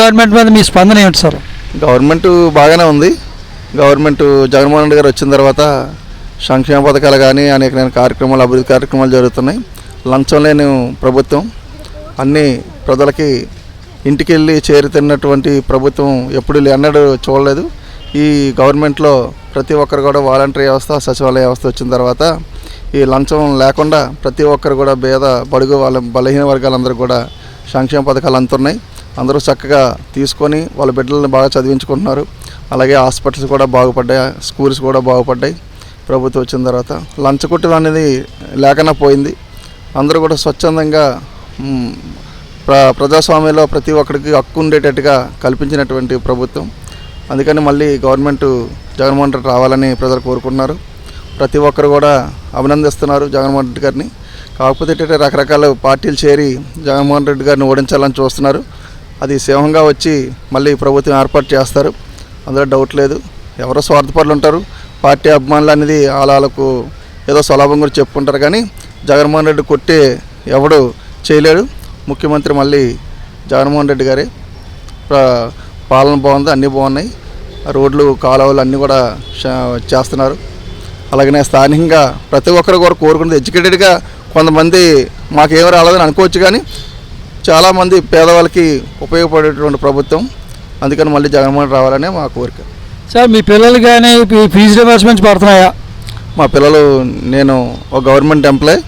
Government మీద మీ స్పందన ఏంటి సార్? గవర్నమెంట్ బాగానే ఉంది. గవర్నమెంట్ జగన్మోహన్ రెడ్డి గారు వచ్చిన తర్వాత సంక్షేమ పథకాలు కానీ అనేక కార్యక్రమాలు అభివృద్ధి కార్యక్రమాలు జరుగుతున్నాయి. లంచం లేని ప్రభుత్వం అన్ని ప్రజలకి ఇంటికి వెళ్ళి చేరుతున్నటువంటి ప్రభుత్వం ఎప్పుడు ఎన్నడూ చూడలేదు. ఈ గవర్నమెంట్లో ప్రతి ఒక్కరు కూడా వాలంటరీ వ్యవస్థ సచివాలయ వ్యవస్థ వచ్చిన తర్వాత ఈ లంచం లేకుండా ప్రతి ఒక్కరు కూడా పేద బడుగు వాళ్ళ బలహీన వర్గాలందరూ కూడా సంక్షేమ పథకాలు అందుతున్నాయి. అందరూ చక్కగా తీసుకొని వాళ్ళ బిడ్డలను బాగా చదివించుకుంటున్నారు. అలాగే హాస్పిటల్స్ కూడా బాగుపడ్డాయి స్కూల్స్ కూడా బాగుపడ్డాయి. ప్రభుత్వం వచ్చిన తర్వాత లంచగొట్టడం అనేది లేకుండా పోయింది. అందరూ కూడా స్వచ్ఛందంగా ప్ర ప్రజాస్వామ్యంలో ప్రతి ఒక్కరికి హక్కు ఉండేటట్టుగా కల్పించినటువంటి ప్రభుత్వం. అందుకని మళ్ళీ గవర్నమెంట్ జగన్మోహన్ రెడ్డి రావాలని ప్రజలు కోరుకుంటున్నారు. ప్రతి ఒక్కరు కూడా అభినందిస్తున్నారు జగన్మోహన్ రెడ్డి గారిని. కాకపోతే రకరకాల పార్టీలు చేరి జగన్మోహన్ రెడ్డి గారిని ఓడించాలని చూస్తున్నారు. అది సింహంగా వచ్చి మళ్ళీ ప్రభుత్వం ఏర్పాటు చేస్తారు. అందులో డౌట్ లేదు. ఎవరో స్వార్థపరులు ఉంటారు. పార్టీ అభిమానులు అనేది వాళ్ళకు ఏదో సులభం గురించి చెప్పుకుంటారు కానీ జగన్మోహన్ రెడ్డి కొట్టి ఎవడు చేయలేడు. ముఖ్యమంత్రి మళ్ళీ జగన్మోహన్ రెడ్డి గారే. పాలన బాగుంది అన్నీ బాగున్నాయి. రోడ్లు కాలువలు అన్నీ కూడా చేస్తున్నారు. అలాగనే స్థానికంగా ప్రతి ఒక్కరు కూడా కోరుకున్నది ఎడ్యుకేటెడ్గా కొంతమంది మాకేం రాలేదని అనుకోవచ్చు కానీ చాలామంది పేదవాళ్ళకి ఉపయోగపడేటువంటి ప్రభుత్వం. అందుకని మళ్ళీ జగన్మోహన్ రావాలనే మా కోరిక. సార్ మీ పిల్లలు కానీ ఫీజు రిమర్స్మెంట్స్ పడుతున్నాయా? మా పిల్లలు నేను ఒక గవర్నమెంట్ ఎంప్లాయ్.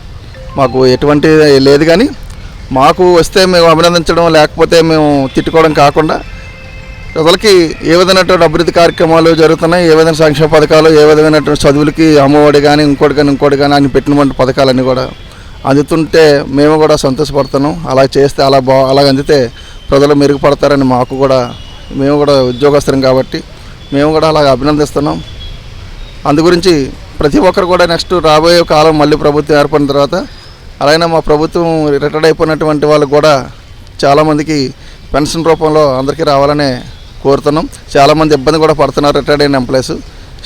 మాకు ఎటువంటి లేదు కానీ మాకు వస్తే మేము అభినందించడం లేకపోతే మేము తిట్టుకోవడం కాకుండా ప్రజలకి ఏ విధమైనటువంటి అభివృద్ధి కార్యక్రమాలు జరుగుతున్నాయి ఏ విధమైన సంక్షేమ పథకాలు ఏ విధమైనటువంటి చదువులకి అమ్మఒడి కానీ ఇంకోటి కానీ ఇంకోటి కానీ అని పెట్టినటువంటి పథకాలన్నీ కూడా అందుతుంటే మేము కూడా సంతోషపడుతున్నాం. అలా చేస్తే అలా బా అలా అందితే ప్రజలు మెరుగుపడతారని మాకు కూడా మేము కూడా ఉద్యోగస్తులం కాబట్టి మేము కూడా అలా అభినందిస్తున్నాం. అందు గురించి ప్రతి ఒక్కరు కూడా నెక్స్ట్ రాబోయే కాలం మళ్ళీ ప్రభుత్వం ఏర్పడిన తర్వాత అలాగే మా ప్రభుత్వం రిటైర్డ్ అయిపోయినటువంటి వాళ్ళకు కూడా చాలామందికి పెన్షన్ రూపంలో అందరికీ రావాలనే కోరుతున్నాం. చాలామంది ఇబ్బంది కూడా పడుతున్నారు రిటైర్డ్ అయిన ఎంప్లాయీస్.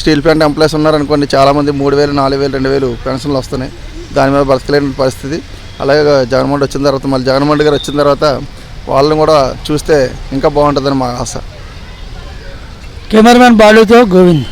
స్టీల్ ప్లాంట్ ఎంప్లాయీస్ ఉన్నారనుకోండి చాలామంది మూడు వేలు నాలుగు వేలు రెండు వేలు పెన్షన్లు వస్తున్నాయి. దాని మీద బ్రతకలేని పరిస్థితి. అలాగే జగన్మోహన్ వచ్చిన తర్వాత మళ్ళీ జగన్మోహన్ గారు వచ్చిన తర్వాత వాళ్ళని కూడా చూస్తే ఇంకా బాగుంటుందని మా ఆశ. కెమెరామెన్ బాలుతో గోవింద్.